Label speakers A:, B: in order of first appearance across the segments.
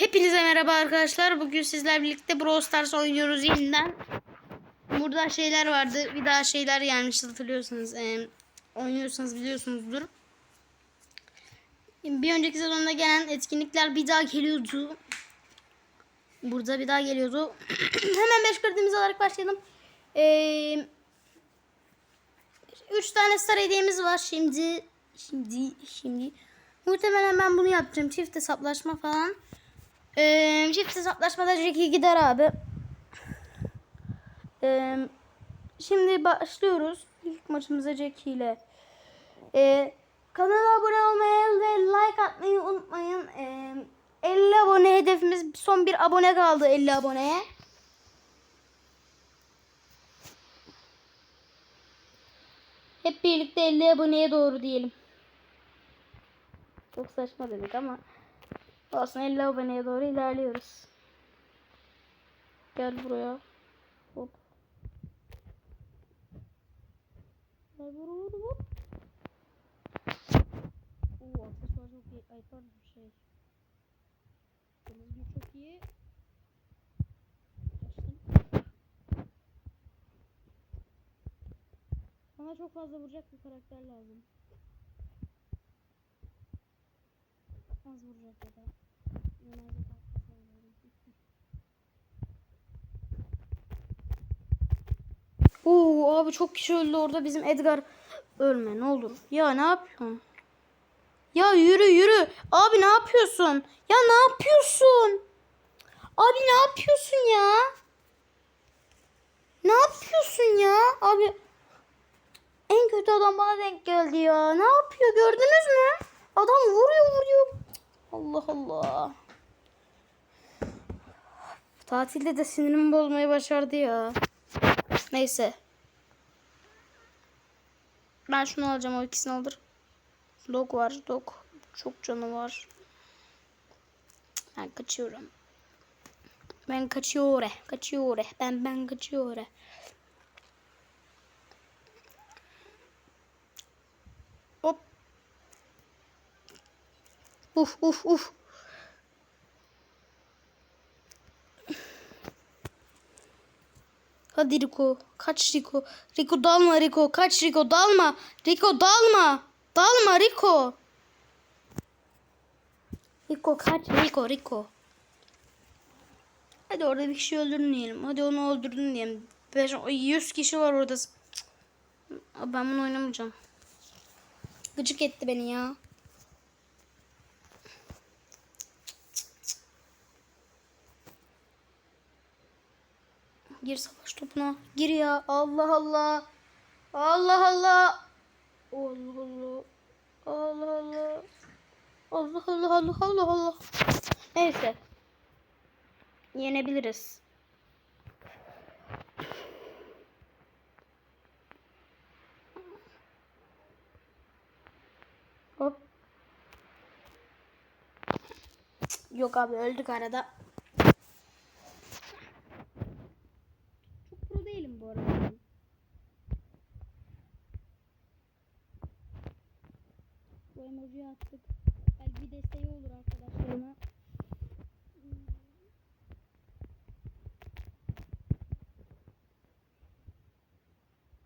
A: Hepinize merhaba arkadaşlar. Bugün sizler birlikte Brawl Stars oynuyoruz yeniden. Burada şeyler vardı. Bir daha şeyler gelmişti hatırlıyorsunuz. Ee, oynuyorsanız biliyorsunuzdur. Bir önceki sezonda gelen etkinlikler bir daha geliyordu. Burada bir daha geliyordu. Hemen 5 kredimizi alarak başlayalım. Ee, 3 tane star hediyemiz var. Şimdi şimdi şimdi muhtemelen ben bunu yapacağım. Çift hesaplaşma falan. Ee, çift hesaplaşmada Jackie gider abi. Ee, şimdi başlıyoruz. İlk maçımıza Jackie ile. Ee, kanala abone olmayı ve like atmayı unutmayın. Ee, 50 abone hedefimiz. Son bir abone kaldı 50 aboneye. Hep birlikte 50 aboneye doğru diyelim. Çok saçma dedik ama olsun 50 aboneye doğru ilerliyoruz. Gel buraya. Hop. Buraya hop, hop. Oo aksesuar çok iyi. Ay pardon şey. Kırmızı çok iyi. Açtım. Bana çok fazla vuracak bir karakter lazım. Az vuracak ya da. Oo abi çok kişi öldü orada bizim Edgar. Ölme ne olur. Ya ne yapıyorsun? Ya yürü yürü. Abi ne yapıyorsun? Ya ne yapıyorsun? Abi ne yapıyorsun ya? Ne yapıyorsun ya? Abi en kötü adam bana denk geldi ya. Ne yapıyor gördünüz mü? Adam vuruyor vuruyor. Allah Allah. Tatilde de sinirimi bozmayı başardı ya. Neyse. Ben şunu alacağım o ikisini alır. Dog var dog. Çok canı var. Ben kaçıyorum. Ben kaçıyorum. Kaçıyorum. Ben ben kaçıyorum. Uf uf uf. Hadi Rico. Kaç Rico. Rico dalma Rico. Kaç Rico dalma. Rico dalma. Dalma Rico. Rico kaç Rico Rico. Hadi orada bir kişi öldürdün diyelim. Hadi onu öldürdün diyelim. 5 100 kişi var orada. Ben bunu oynamayacağım. Gıcık etti beni ya. Gir savaş topuna. Gir ya. Allah Allah. Allah Allah. Allah Allah. Allah Allah. Allah Allah Allah Allah Allah. Neyse. Yenebiliriz. Hop. Yok abi öldük arada. Çok pro değilim bu arada. ben. Bu emojiyi attık. Belki bir desteği olur arkadaşlarına.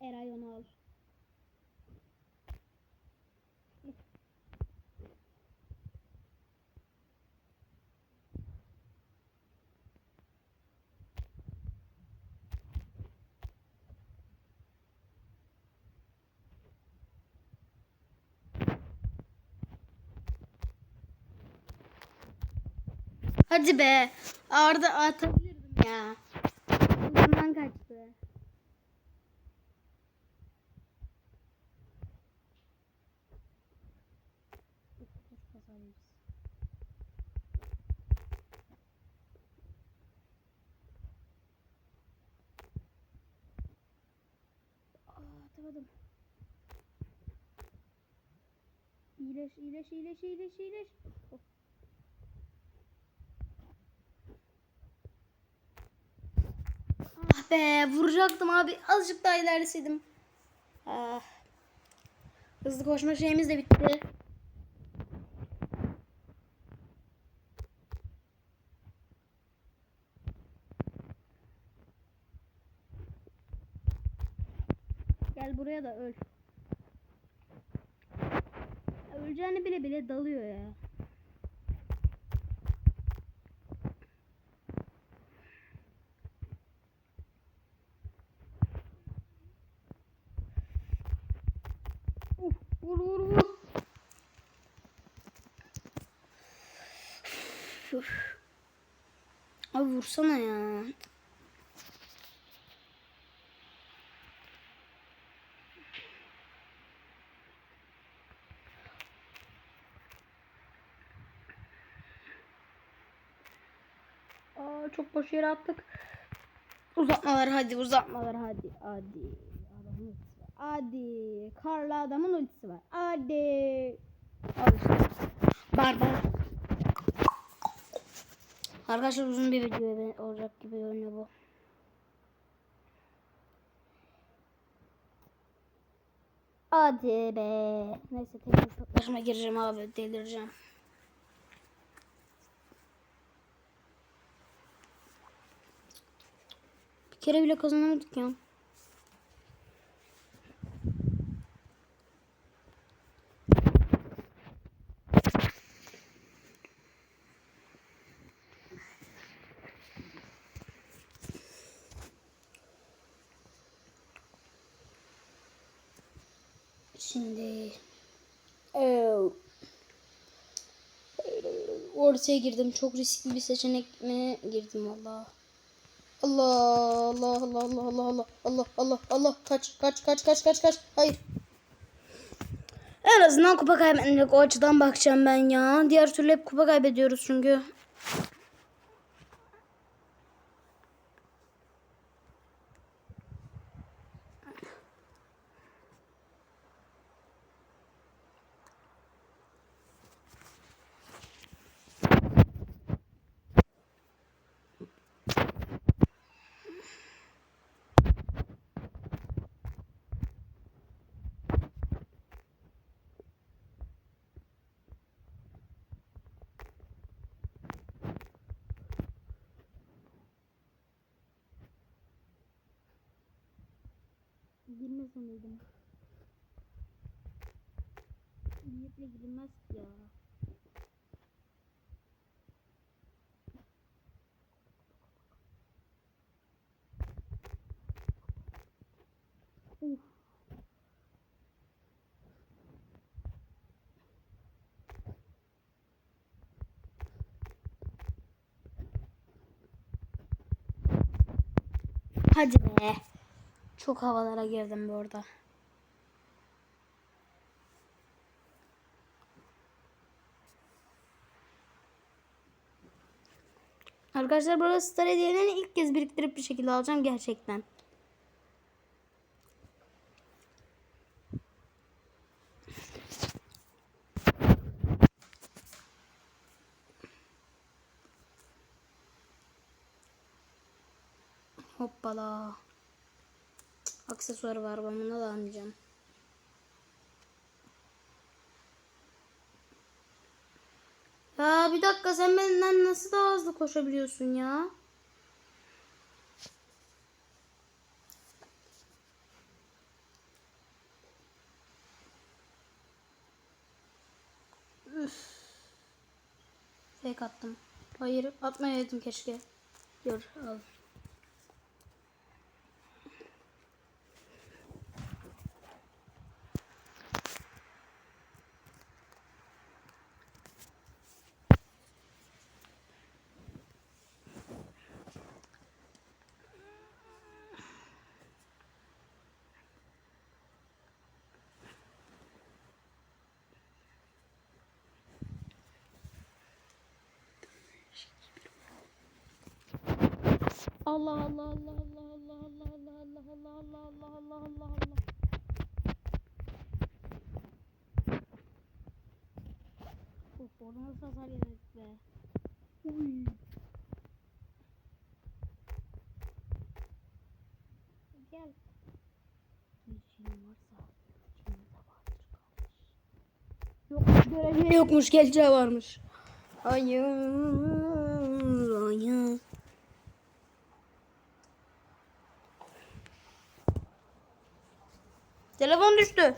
A: Eray onu al. Hadi be. Arda atabilirdim ya. Ucundan kaçtı. Atamadım. İyileş, iyileş, iyileş, iyileş, iyileş. Oh. Be vuracaktım abi. Azıcık daha ileriseydim. Ah. Hızlı koşma şeyimiz de bitti. Gel buraya da öl. Öleceğini bile bile dalıyor ya. Vur vur vur. Üf. Abi vursana ya. Aa, çok boş yere attık. Uzatmalar hadi uzatmalar hadi hadi. Hadi. Karlı adamın ultisi var. Hadi. Al işte. Barbar. Arkadaşlar uzun bir video olacak gibi görünüyor bu. Hadi be. Neyse tekrar hesaplaşma gireceğim abi. Delireceğim. Bir kere bile kazanamadık ya. Şimdi Eee, ortaya girdim. Çok riskli bir seçenek mi girdim valla. Allah Allah Allah Allah Allah Allah Allah Allah Allah kaç kaç kaç kaç kaç kaç hayır. En azından kupa kaybetmedik o açıdan bakacağım ben ya. Diğer türlü hep kupa kaybediyoruz çünkü. Girmez sanıyordum. Niyetle girilmez ya. Uf. Hadi be. Çok havalara girdim bu arada. Arkadaşlar burada Star hediyelerini ilk kez biriktirip bir şekilde alacağım gerçekten. Hoppala. Aksesuarı var ben bunu da almayacağım. Ya bir dakika sen benden nasıl daha hızlı koşabiliyorsun ya? Üf. Fake attım. Hayır atmayaydım keşke. Dur al. Allah Allah Allah Allah Allah Allah Allah Allah Allah Allah Allah Allah Allah. Of orada nasıl hasar yedik be. Uy. Gel. Yok görevli yokmuş geleceği varmış. Hayır. Hayır. Telefon düştü.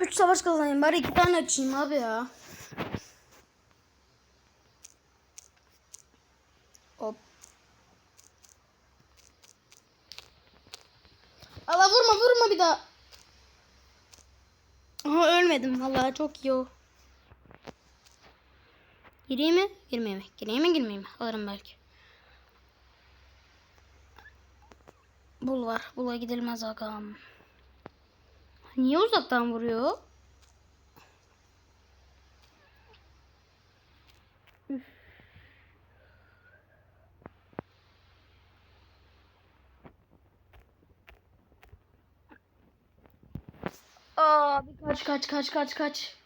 A: Üç savaş kazanayım. Bari iki tane açayım abi ya. Allah vurma vurma bir daha. Aha ölmedim vallahi çok iyi o. Gireyim mi? Girmeyeyim mi? Gireyim mi girmeyeyim mi? Alırım belki. Bul var. Bula gidilmez agam. Niye uzaktan vuruyor? Aa, bir kaç kaç kaç kaç kaç.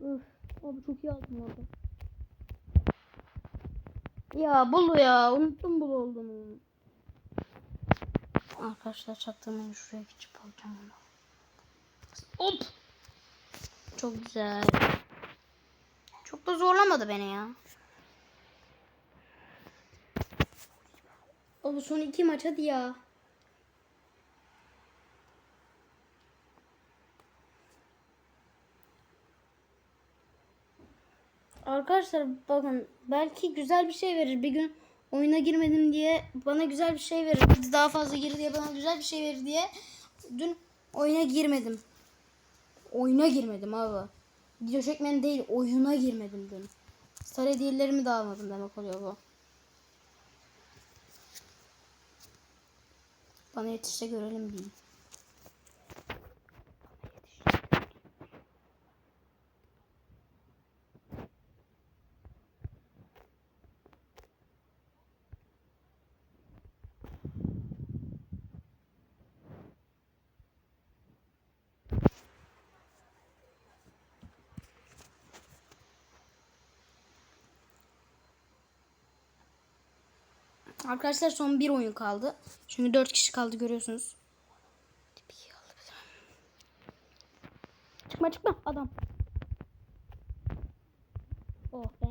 A: Üf, abi çok iyi aldım orada. Ya Bulu ya unuttum Bulu olduğunu. Arkadaşlar çaktırmayın şuraya geçip alacağım onu. Hop. Çok güzel. Çok da zorlamadı beni ya. O son iki maç hadi ya. Arkadaşlar bakın belki güzel bir şey verir. Bir gün oyuna girmedim diye bana güzel bir şey verir. Daha fazla gir diye bana güzel bir şey verir diye dün oyuna girmedim. Oyuna girmedim abi. Video çekmen değil oyuna girmedim dün. Star hediyelerimi de almadım demek oluyor bu. Bana yetişse görelim diyeyim. Arkadaşlar son bir oyun kaldı. Çünkü dört kişi kaldı görüyorsunuz. Çıkma çıkma adam. Oh be.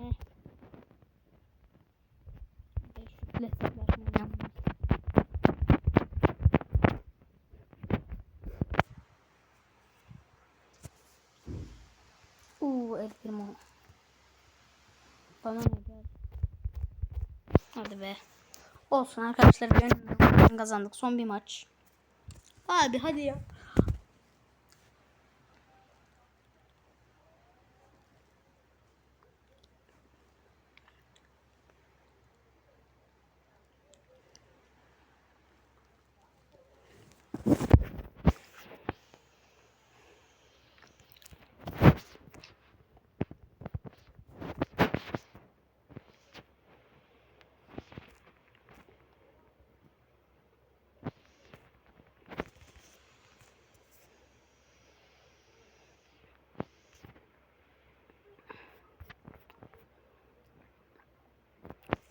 A: Uuu el primo. Bana ne gel. Hadi be. Olsun arkadaşlar bir kazandık. Son bir maç. Abi hadi ya.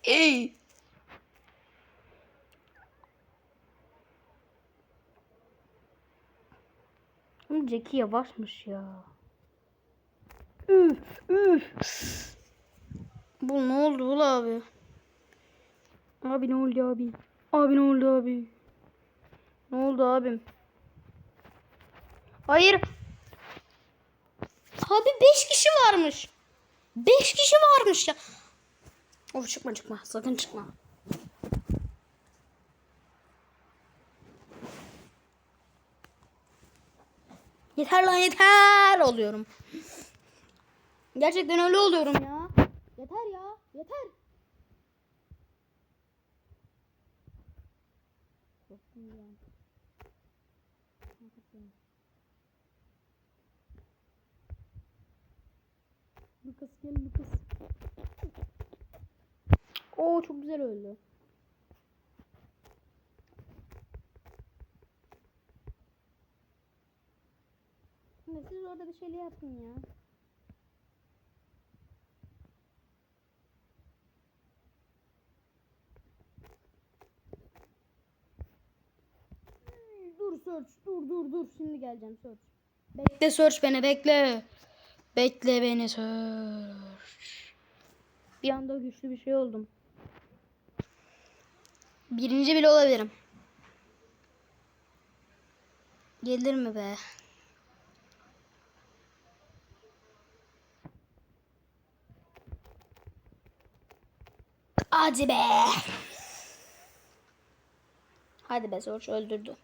A: Ey. Jackie yavaşmış ya. Üf üf. Bu ne oldu ula abi? Abi ne oldu abi? Abi ne oldu abi? Ne oldu abim? Hayır. Abi 5 kişi varmış. 5 kişi varmış ya. Of çıkma çıkma. Sakın çıkma. Yeter lan yeter oluyorum. Gerçekten öyle oluyorum ya. Yeter ya. Yeter. Lucas gel Lucas. Oo çok güzel öldü. Şimdi siz orada bir şeyle yapın ya. Dur search dur dur dur şimdi geleceğim search. Bekle search beni bekle. Bekle beni search. Bir anda güçlü bir şey oldum. Birinci bile olabilirim. Gelir mi be? Hadi be. Hadi be Search öldürdü.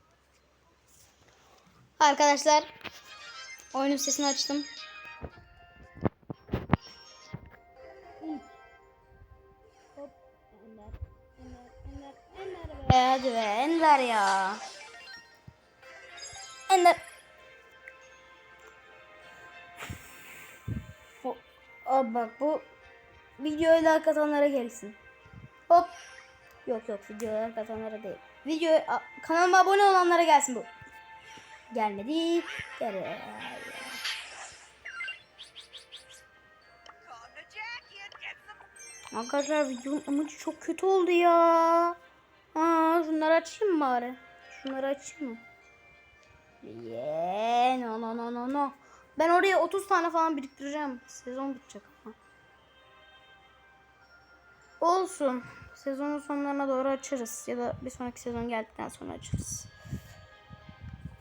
A: Arkadaşlar oyunun sesini açtım. Be. Hadi be Ender ya. Ender. Abi bak bu videoya like atanlara gelsin. Hop. Yok yok videoya like atanlara değil. Video kanalıma abone olanlara gelsin bu. Gelmedi. Gel. Arkadaşlar videonun amacı çok kötü oldu ya. Aa, şunları açayım mı bari? Şunları açayım mı? Yeah, no no no no no. Ben oraya 30 tane falan biriktireceğim. Sezon bitecek ama. Olsun. Sezonun sonlarına doğru açarız. Ya da bir sonraki sezon geldikten sonra açarız.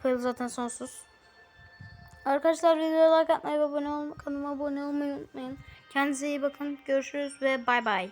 A: Bu yıl zaten sonsuz. Arkadaşlar videoya like atmayı ve abone olmayı, kanalıma abone olmayı unutmayın. Kendinize iyi bakın. Görüşürüz ve bay bay.